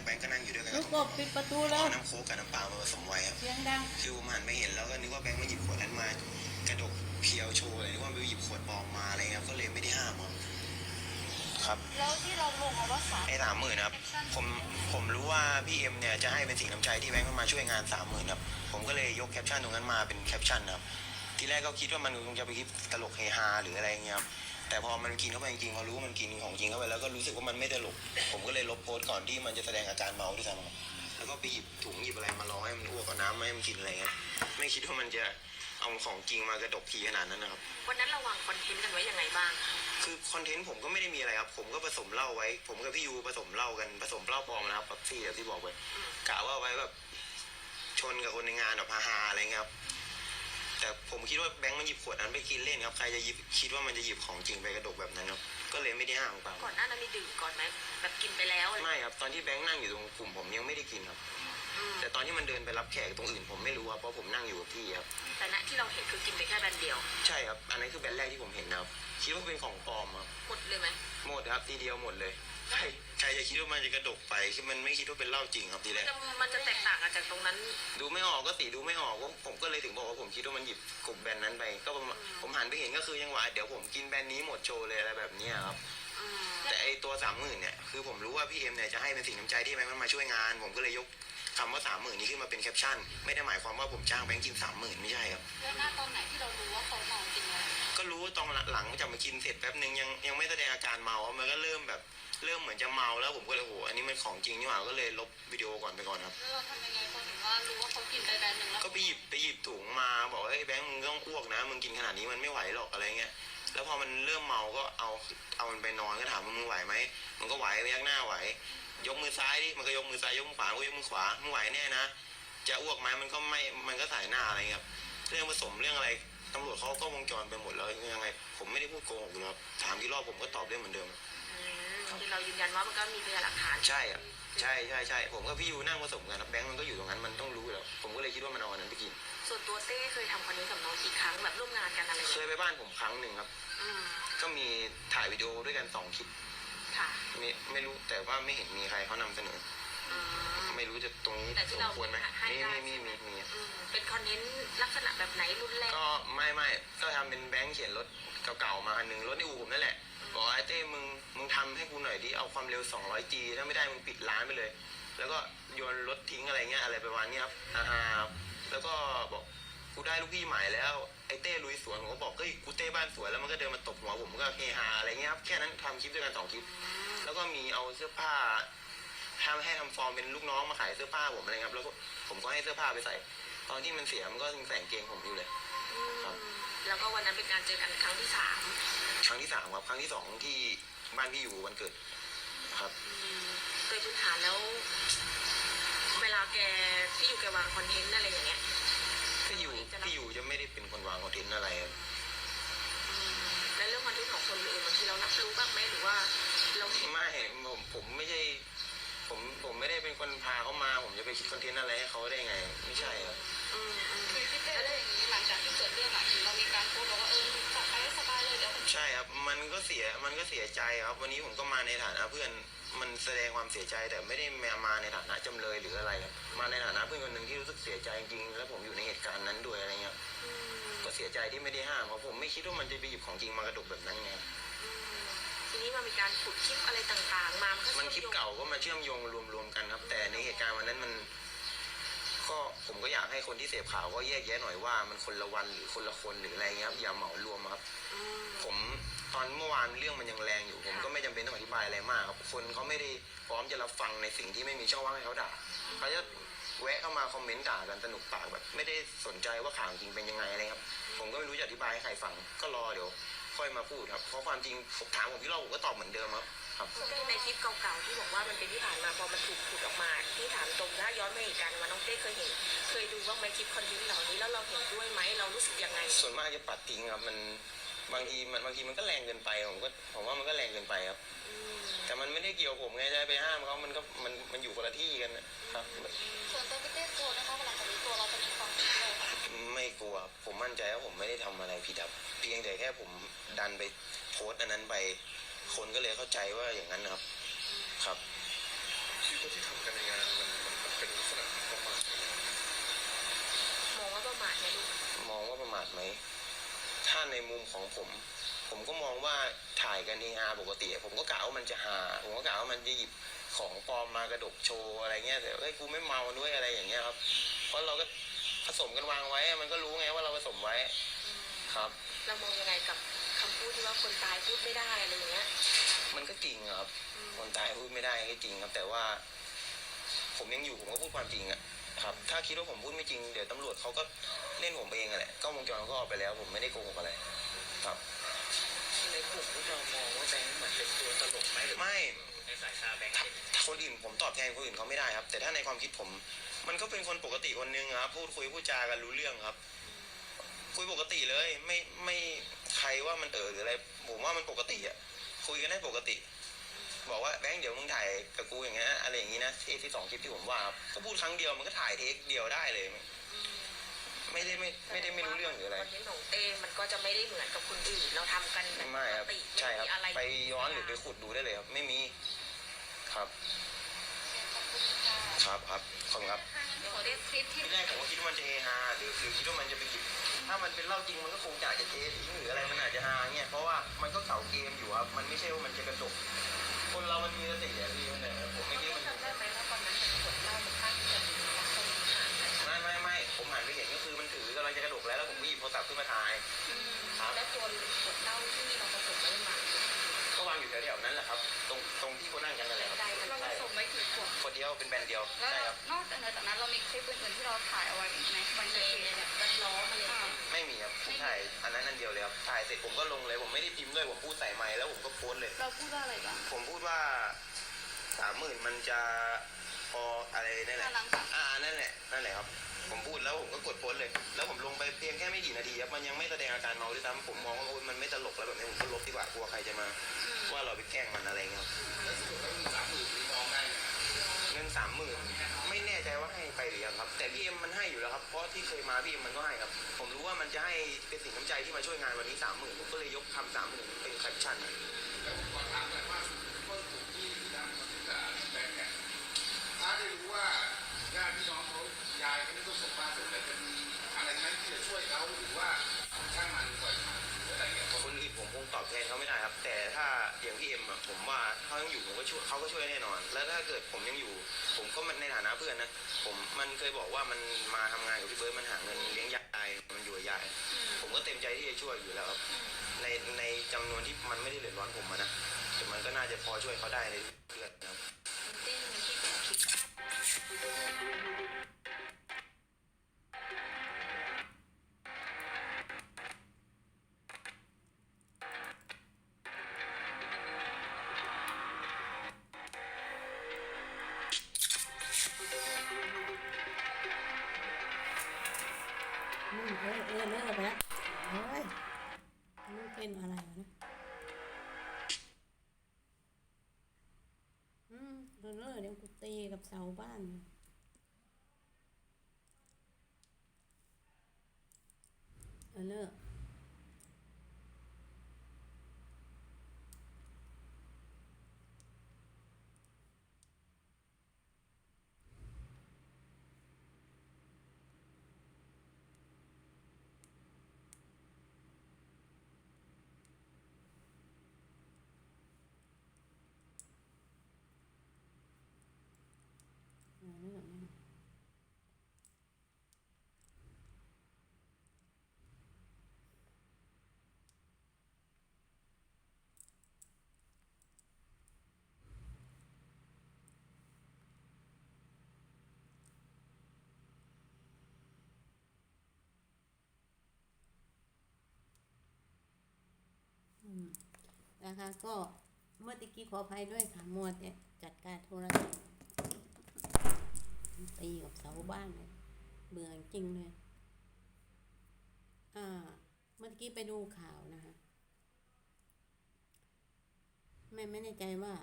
กแบงก์ก็นั่งอยู่ด้วยกันลูกักบกบปิดประตูแล้เอาวน้ำโค้กกับน้ำเปล่ามาผสมไว้ครับเสียงดังคือผมหันไปเห็นแล้วก็นึกว่าแบงค์มาหยิบขวดนั้นมากระดกเพียวโชว์เลยนึกว่าไปหยิบขวดปลอมมาอะไรเงี้ยก็เลยไม่ได้ห้ามครับครับแล้วที่เราลงเอาว่าสามไอ้สามหมื่นครับผมผมรู้ว่าพี่เอ็มเนี่ยจะให้เป็นสิ่งน้ำใจที่แบงค์มาช่วยงานสามหมื่นครับผมก็เลยยกแคปชั่นตรงนั้นมาเป็นแคปชั่นครับทีแรกก็คิดว่ามันคงจะไปคลิปตลกเฮฮาหรืออะไรเงี้ยครับ แต่พอมันกินเข้าไปจริงๆพอรู้ว่ามันกินของจริงเข้าไปแล้วก็รู้สึกว่ามันไม่ตลก ผมก็เลยลบโพสต์ก่อนที่มันจะแสดงอาการเมาด้วยซ้ำครับแล้วก็ไปหยิบถุงหยิบอะไรมารอให้มันอ้วกเอาน้ำมาให้มันกินอะไรเงี้ยไม่คิดว่ามันจะเอาของจริงมากระดกทีขนาดนั้นนะครับ วันนั้นเราวางคอนเทนต์กันไว้ยังไงบ้างคะคือคอนเทนต์ผมก็ไม่ได้มีอะไรครับ ผมก็ผสมเหล้าไว้ ผมกับพี่ยูผสมเหล้ากันผสมเหล้าปลอมนะครับแบบที่แบบที่บอกไปกะว่าไว้แบบชนกับคนในงานแบบฮาๆอะไรเงี้ยครับ แต่ผมคิดว่าแบงค์มันหยิบขวดนั้นไปกินเล่นครับ ใครจะหยิบคิดว่ามันจะหยิบของจริงไปกระดกแบบนั้นครับ ก็เลยไม่ได้ห้ามเปล่าก่อนหน้านั้นมีดื่มก่อนไหมแบบกินไปแล้วอะไรไม่ครับ ตอนที่แบงค์นั่งอยู่ตรงกลุ่มผมยังไม่ได้กินครับ อืมแต่ตอนที่มันเดินไปรับแขกตรงอื่นผมไม่รู้ครับเพราะผมนั่งอยู่กับพี่ครับ แต่ณที่เราเห็นคือกินไปแค่แบนเดียวใช่ครับ อันนั้นคือแบรนด์แรกที่ผมเห็นนะครับ คิดว่าเป็นของปลอมครับ หมดเลยไหมหมดครับทีเดียวหมดเลย ใครใครจะคิดว่ามันจะกระดกไปคือมันไม่คิดว่าเป็นเหล้าจริงครับทีแรกจะมันจะแตกต่างกันจากตรงนั้น ดูไม่ออกก็สีดูไม่ออกว่าผมก็เลยถึงบอกว่าผมคิดว่ามันหยิบกลุ่มแบรนด์นั้นไป ก็ประมาณผมหันไปเห็นก็คือยังหวะเดี๋ยวผมกินแบรนด์นี้หมดโชว์เลยอะไรแบบเนี้ยครับ อืมแต่ไอตัวสามหมื่นเนี่ยคือผมรู้ว่าพี่เอ็มเนี่ยจะให้เป็นสิ่งน้ำใจที่แบงค์มันมาช่วยงาน ผมก็เลยยกคำว่าสามหมื่นนี้ขึ้นมาเป็นแคปชั่น ไม่ได้หมายความว่าผมจ้างแบงค์กินสามหมื่นไม่ใช่ครับ แล้วหน้าตอนไหนที่เรารู้ว่าเขาเมาจริงแล้ว ก็รู้ตอนหลังจากมากินเสร็จแป๊บนึงยังยังไม่แสดงอาการเมาครับมันก็เริ่มแบบเริ่มเหมือนจะเมาแล้วผมก็เลยโหอันนี้มันของจริงนี่หว่าก็เลยลบวิดีโอก่อนไปก่อนครับแล้วเราทำยังไงพอถึงว่ารู้ว่าเขากินไปแบรนด์หนึ่งแล้วก็ไปหยิบไปหยิบถุงมาบอกว่าเฮ้ยแบงค์มึงต้องอ้วกนะมึงกินขนาดนี้มันไม่ไหวหรอกอะไรเงี้ยแล้วพอมันเริ่มเมาก็เอาเอามันไปนอนก็ถามว่ามึงไหวไหมมันก็ไหวพยักหน้าไหวยกมือซ้ายดิมันก็ยกมือซ้ายยกมือขวามันก็ยกมือขวามึงไหวแน่นะจะอ้วกไหมมันก็ไม่มันก็สายหน้าอะไรเงี้ยครับเรื่องผสมเรื่องอะไร ตำรวจเขาก็วงจรไปหมดแล้วยังไง ผมไม่ได้พูดโกหกนะครับถามกี่รอบผมก็ตอบได้เหมือนเดิมอืมคือเรายืนยันว่ามันก็มีพยานหลักฐานใช่อะใช่ใช่ใช่ผมกับพี่ยูนั่งผสมกันนะแบงค์มันก็อยู่ตรงนั้นมันต้องรู้อยู่แล้ว ผมก็เลยคิดว่ามันเอาอันนั้นไปกิน ส่วนตัวเต้เคยทำคอนเทนต์กับน้องกี่ครั้งแบบร่วมงานกันอะไรอย่างเคเงี้ยยไปบ้านผมครั้งหนึ่งครับ อืมก็มีถ่ายวิดีโอด้วยกันสองคลิปค่ะไม่ไม่รู้แต่ว่าไม่เห็นมีใครเขานำเสนอ อืม ไม่รู้จะตรงนี้แต่ที่สมเราควรไหมให้มีได้มีมีมีมีอืมเป็นคอนเทนต์ลักษณะแบบไหนรุนแรงก็ไม่ไม่ก็ทำเป็นแบงค์เขียนรถเก่าๆมาอันหนึ่งรถในอู่ผมนั่นแหละบอกว่าไอ้เต้มึงมึงทำให้กูหน่อยดิเอาความเร็ว 200G ถ้าไม่ได้มึงปิดร้านไปเลย แล้วก็โยนรถทิ้งอะไรเงี้ยอะไรประมาณเนี้ยครับอ่าๆแล้วก็บอกกูได้ลูกพี่ใหม่แล้วไอ้เต้ลุยสวนผมก็บอกเฮ้ยกูเต้บ้านสวนแล้วมันก็เดินมาตบหัวผมก็เฮฮาอะไรเงี้ยครับแค่นั้นทำคลิปด้วยกันสองคลิป แล้วก็มีเอาเสื้อผ้า ทำให้ทำฟอร์มเป็นลูกน้องมาขายเสื้อผ้าผมอะไรครับ แล้วก็ผมก็ให้เสื้อผ้าไปใส่ ตอนที่มันเสียมันก็ยังใส่กางเกงผมอยู่เลย ครับ แล้วก็วันนั้นเป็นการเจอกันครั้งที่สามครั้งที่สามครับครั้งที่สองที่บ้านพี่อยู่วันเกิดครับอืมโดยพื้นฐานแล้ว เวลาแกที่อยู่แกวางคอนเทนต์อะไรอย่างเงี้ยพี่อยู่พี่อยู่จะไม่ได้เป็นคนวางคอนเทนต์อะไรครับอืมแล้วเรื่องคอนเทนต์ของคนอื่นบางทีเรารับรู้บ้างไหมหรือว่าเราเห็นไม่ผมผมไม่ใช่ ผมผมไม่ได้เป็นคนพาเขามา ผมจะไปคิดคอนเทนต์อะไรให้เขาได้ไง ไม่ใช่ครับอืมอืมคือพี่เต้ได้อย่างนี้หลังจากที่เกิดเรื่องอะเรามีการโพสต์บอกว่าเออจับไปให้สบายเลยเดี๋ยวใช่ครับ มันก็เสียมันก็เสียใจครับ วันนี้ผมก็มาในฐานะเพื่อนมันแสดงความเสียใจแต่ไม่ได้มาในฐานะจำเลยหรืออะไรครับมาในฐานะเพื่อนคนหนึ่งที่รู้สึกเสียใจจริงๆแล้วผมอยู่ในเหตุการณ์นั้นด้วยอะไรเงี้ย อืมก็เสียใจที่ไม่ได้ห้ามเพราะผมไม่คิดว่ามันจะไปหยิบของจริงมากระดกแบบนั้นไงอืม ทีนี้มันมีการขุดคลิปอะไรต่างๆ มามันก็มันคลิเชื่ปอมโยงเก่าก็มาเชื่อมโยงรวมๆกันครับ แต่ในเหตุการณ์วันนั้นมัน ก็ผมก็อยากให้คนที่เสพข่าวก็แยกแยะหน่อยว่ามันคนละวันหรือคนละคนหรืออะไรเงี้ยครับอย่าเหมารวมครับ อืม ผมตอนเมื่อวานเรื่องมันยังแรงอยู่ ผมก็ไม่จำเป็นต้องอธิบายอะไรมากครับคนเขาไม่ได้พร้อมจะรับฟังในสิ่งที่ไม่มีช่องว่างให้เขาด่าเขาจะแวะเข้ามาคอมเมนต์ด่ากันสนุกปากแบบ ไม่ได้สนใจว่าข่าวจริงเป็นยังไงอะไรครับ ผมก็ไม่รู้จะอธิบายให้ใครฟังก็รอเดี๋ยว ค่อยมาพูดครับ เพราะความจริงผมถามผมที่เราผมก็ตอบเหมือนเดิมครับครับ ในคลิปเก่าๆที่บอกว่ามันเป็นที่ผ่านมาพอมันถูกขุดออกมาที่ถามตรงถ้าย้อนไปเหตุการณ์มาน้องเต้เคยเห็น เคยดูบ้างไหมคลิปคอนเทนต์เหล่านี้แล้วเราเห็นด้วยไหมเรารู้สึกยังไง ส่วนมากจะปัดทิ้งครับมันบางทีมันบางทีมันก็แรงเกินไปผมก็ผมว่ามันก็แรงเกินไปครับอืมแต่มันไม่ได้เกี่ยวผมไงจะไปห้ามเขามันก็มันมันอยู่คนละที่กันนะครับ ส่วนตัวพี่เต้ กลัว ผมมั่นใจว่าผมไม่ได้ทำอะไรผิดครับ เพียงแต่แค่ผมดันไปโพสต์อันนั้นไป คนก็เลยเข้าใจว่าอย่างนั้นนะครับ ครับพว่าที่ทำกันในงานมันมันมันเป็นลักษณะของประมาทมองว่าประมาทไหมลูกมองว่าประมาทไหมถ้าในมุมของผม ผมก็มองว่าถ่ายกันเฮฮาปกติ ผมก็กะว่ามันจะหา ผมก็กะว่ามันจะหยิบของปลอมมากระดกโชว์อะไรเงี้ยแต่เฮ้ยกูไม่เมาด้วยอะไรอย่างเงี้ยครับ เพราะเราก็ผ สมกันวางไว้มันก็รู้ไงว่าเราผสมไว้ครับ เรามองยังไงกับคำพูดที่ว่าคนตายพูดไม่ได้อะไรอย่างเงี้ยมันก็จริงอะครับ อืมคนตายพูดไม่ได้ก็จริงครับแต่ว่า ผมยังอยู่ผมก็พูดความจริงอะครับ ถ้าคิดว่าผมพูดไม่จริงเดี๋ยวตำรวจเขาก็เล่นผมเองอะแหละกล้องวงจรก็ออกไปแล้ว ผมไม่ได้โกหกอะไรครับ ในกลุ่มพวกเรามองว่าแบงค์เหมือนเป็นตัวตลกไหมหรือไม่ในสายตาแบงค์ถ้าเป็นถ้าคนอื่นผมตอบแทนคนอื่นเขาไม่ได้ครับ แต่ถ้าในความคิดผม มันก็เป็นคนปกติคนนึงครับพูดคุยพูดจากันรู้เรื่องครับ คุยปกติเลย ไม่ไม่ใครว่ามันเออหรืออะไรผมว่ามันปกติอะคุยกันได้ปกติ บอกว่าแบงค์เดี๋ยวมึงถ่ายกับกูอย่างเงี้ยอะไรอย่างงี้นะที่ที่สองคลิปที่ผมว่าครับก็พูดครั้งเดียวมันก็ถ่ายเทคเดียวได้เลย ไม่ได้ไม่ไม่ได้ไม่รู้เรื่องหรืออะไรคอนเทนต์ของเต้มันก็จะไม่ได้เหมือนกับคนอื่นเราทำกันแบบไม่ปคกรับติใช่ไม่ครับมีอะไรไปย้อนหรือไปขุดดูได้เลยครับ ไม่มีครับ ครับครับขอบคุณครับขอเรียกคลิปที่ที่แรกผมก็คิดว่ามันจะเฮฮาหรือหรือคิดว่ามันจะไปหยิบถ้ามันเป็นเหล้าจริงมันก็คงอยากจะเททิ้งหรืออะไรมันอาจจะฮาเงี้ยเพราะว่ามันก็เก่าเกมอยู่ครับมันไม่ใช่ว่ามันจะกระจกคนเรามันมีสติอะพี่มันเนี่ยผมไม่คิดว่ามันจำได้ไหมว่าตอนนั้นเหมือนขวดเหล้ามันตั้งจะมีแล้วคนหายไปไม่ไม่ไม่ผมหันไปเห็นก็คือมันถือกำลังจะกระดกแล้วแล้วผมก็หยิบโทรศัพท์ขึ้นมาถ่ายครับแล้วตัวขวดเหล้าที่เราผสมไว้มา ก็วางอยู่แถวๆนั้นแหละครับ ตรงตรงที่เขานั่งกันนั่นแหละครับได้มันเราผใช่สมไว้กี่ขวดคนเดียวเป็นแบรนด์เดียวแล้วใช่ครับ นอกจากนั้นเรามีคลิปอื่นๆที่เราถ่ายเอาไว้อีกไหมวันเจเกิดเหเนี่ยตุเนี่ยมันล้อมาเลยอ่าไม่มีครับผมถ่ายอันนั้นอันเดียวเลยครับ ถ่ายเสร็จผมก็ลงเลย ผมไม่ได้พิมพ์ด้วย ผมพูดใส่ไมค์แล้วผมก็โพสต์เลย เราพูดว่าอะไรบ้าง ผมพูดว่าสามหมื่นมันจะพออะไรนั่นแหละหลังจากอ่านั่นแหละ นั่นแหละครับ ผมพูดแล้วผมก็กดโพสต์เลย แล้วผมลงไปเพียงแค่ไม่กี่นาทีครับมันยังไม่แสดงอาการเมาด้วยซ้ำผมมองว่าโอ๊ยมันไม่ตลกแล้วแบบนี้ผมก็ลบดีกว่ากลัวใครจะมา ว่าเราไปแกล้งมันอะไรเงี้ยครับเงินสามหมื่นไม่แน่ใจว่าให้ไปหรือยังครับ แต่พี่เอ็มมันให้อยู่แล้วครับเพราะที่เคยมาพี่เอ็มมันก็ให้ครับ ผมรู้ว่ามันจะให้เป็นสิ่งน้ำใจที่มาช่วยงานวันนี้สามหมื่นผมก็เลยยกคำสามหมื่นเป็นแคปชั่นนะ ถ้าได้รู้ว่าญาติพี่น้อง ไม่ต้องส่งบ้านส่งอะไรจะมีอะไรไหมที่จะช่วยเขาหรือว่าช่างมันปล่อยผ่านหรืออะไรเงี้ยคนอื่นผมคงตอบแทนเขาไม่ได้ครับ แต่ถ้าอย่างพี่เอ็มอะผมว่าเขายังอยู่ผมก็ช่วยเขาก็ช่วยแน่นอน แล้วถ้าเกิดผมยังอยู่ ผมก็ในฐานะเพื่อนนะผมมันเคยบอกว่ามันมาทำงานกับพี่เบิร์ดมันหาเงินเลี้ยงยายมันอยู่กับยาย ผมก็เต็มใจที่จะช่วยอยู่แล้วครับในในจำนวนที่มันไม่ได้เดือดร้อนผมอะนะแต่มันก็น่าจะพอช่วยเขาได้ในเพื่อนนะ อืมเออเออเลิกไปแล้วเฮ้ยมันเป็นอะไรวะนะอืมเลิกเลิกเดี๋ยวกูตีกับเสาบ้านนะเออเลิกเออเลิกนอืมนะคะก็เมื่อตะกี้ขออภัยด้วยค่ะมัวแต่จัดการโทรศัพท์ ตีกับเสาบ้านเลยเบื่อจริงเลย อ่า เมื่อกี้ไปดูข่าวนะคะแม่ไม่แน่ใจว่า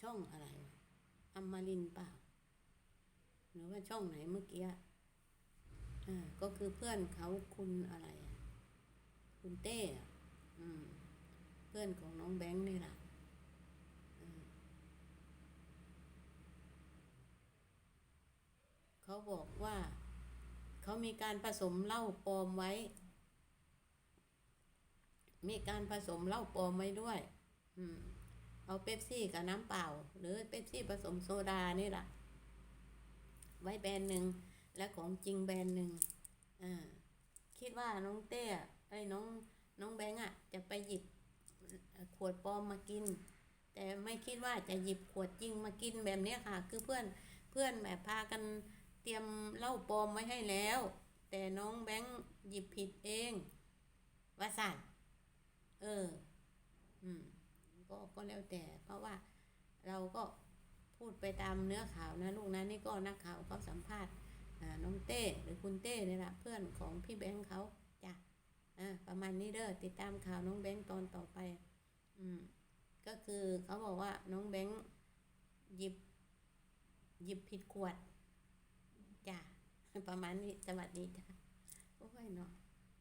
ช่องอะไรวะอมมารินเปล่าหรือว่าช่องไหนเมื่อกี้อ่าก็คือเพื่อนเขาคุณอะไร คุณเต้อืม เพื่อนของน้องแบงค์นี่แหละอืม เขาบอกว่า เขามีการผสมเหล้าปลอมไว้ มีการผสมเหล้าปลอมไว้ด้วย อืม เอาเป๊ปซี่กับน้ำเปล่า หรือเป๊ปซี่ผสมโซดานี่แหละไว้แบรนด์หนึ่งและของจริงแบรนด์หนึ่งอ่าคิดว่าน้องเต้ไอ้น้องน้องแบงค์อะ จะไปหยิบขวดปลอมมากิน แต่ไม่คิดว่าจะหยิบขวดจริงมากินแบบนี้ค่ะ คือเพื่อนเพื่อนแบบพากัน เตรียมเหล้าปลอมไว้ให้แล้ว แต่น้องแบงค์หยิบผิดเองว่าสั่นเออ อืม ก็ก็แล้วแต่ เพราะว่าเราก็พูดไปตามเนื้อข่าวนะลูกนะนี่ก็นักข่าวเขาสัมภาษณ์น้องเต้หรือคุณเต้นี่แหละเพื่อนของพี่แบงค์เขาจ้ะอ่าประมาณนี้เด้อติดตามข่าวน้องแบงค์ตอนต่อไป อืม ก็คือเขาบอกว่าน้องแบงค์หยิบ หยิบผิดขวด ประมาณนี้สวัสดีจ้ะโอ้ยเนาะ